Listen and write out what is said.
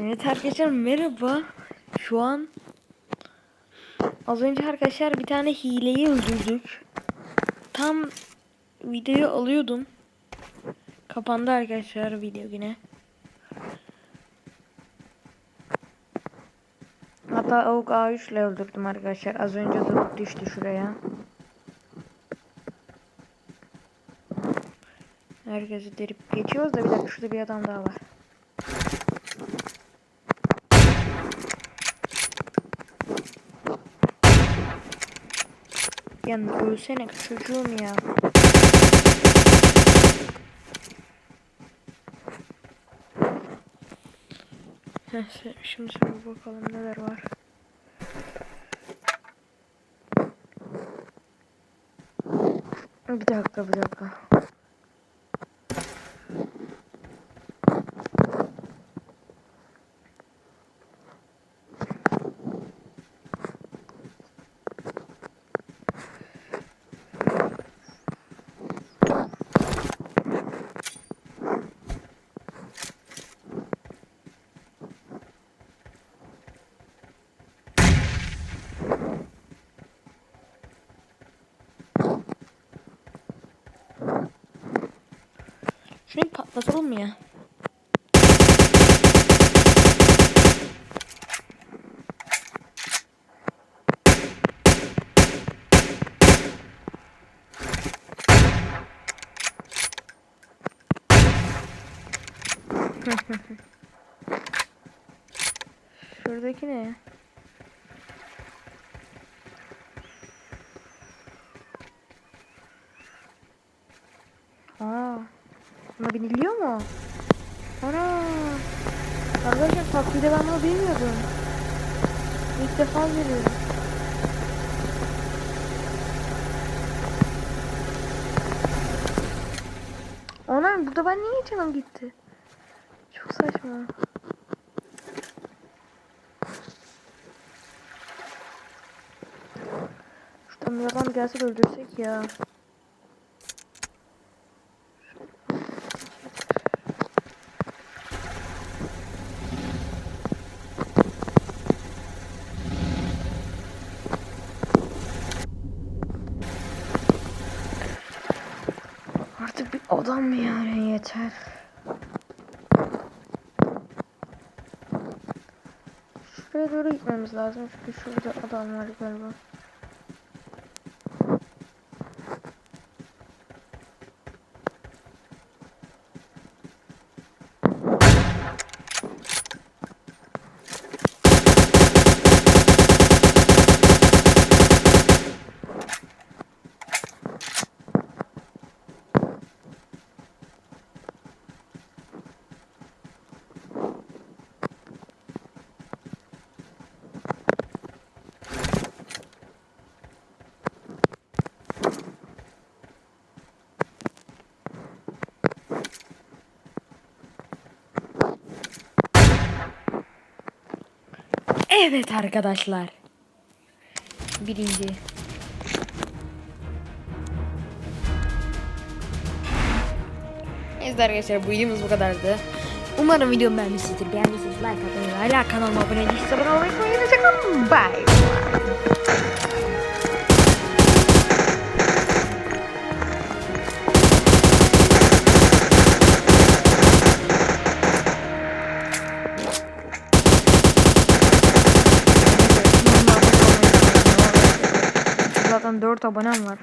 Evet arkadaşlar merhaba. Şu an az önce arkadaşlar bir tane hileyi öldürdük. Tam videoyu alıyordum. Kapandı arkadaşlar video yine. Hatta avuk A3 ile öldürdüm arkadaşlar. Az önce drop düştü şuraya. Herkesi derip geçiyoruz da bir dakika şurada bir adam daha var. Ya ölsene çocuğum ya. Heh, se- Şimdi şöyle bakalım neler var. Bir dakika bir dakika. Şurayı patlatalım mı ya? Şuradaki ne? Buna biniliyor mu? Ana. Arkadaşlar taklide ben bunu bilmiyordum. İlk defa görüyorum. Ana burada ben niye canım gitti? Çok saçma. Şuradan bir adam gelse öldürsek ya. Artık bir adam yani yeter. Şuraya doğru gitmemiz lazım çünkü şurada adam var galiba. Evet arkadaşlar. Birinci. Evet arkadaşlar bu videomuz bu kadardı. Umarım videomu beğenmişsinizdir. Beğendiyseniz like atmayı hala kanalıma abone değilseniz abone olmayı unutmayın. Bye. 4 abonem var.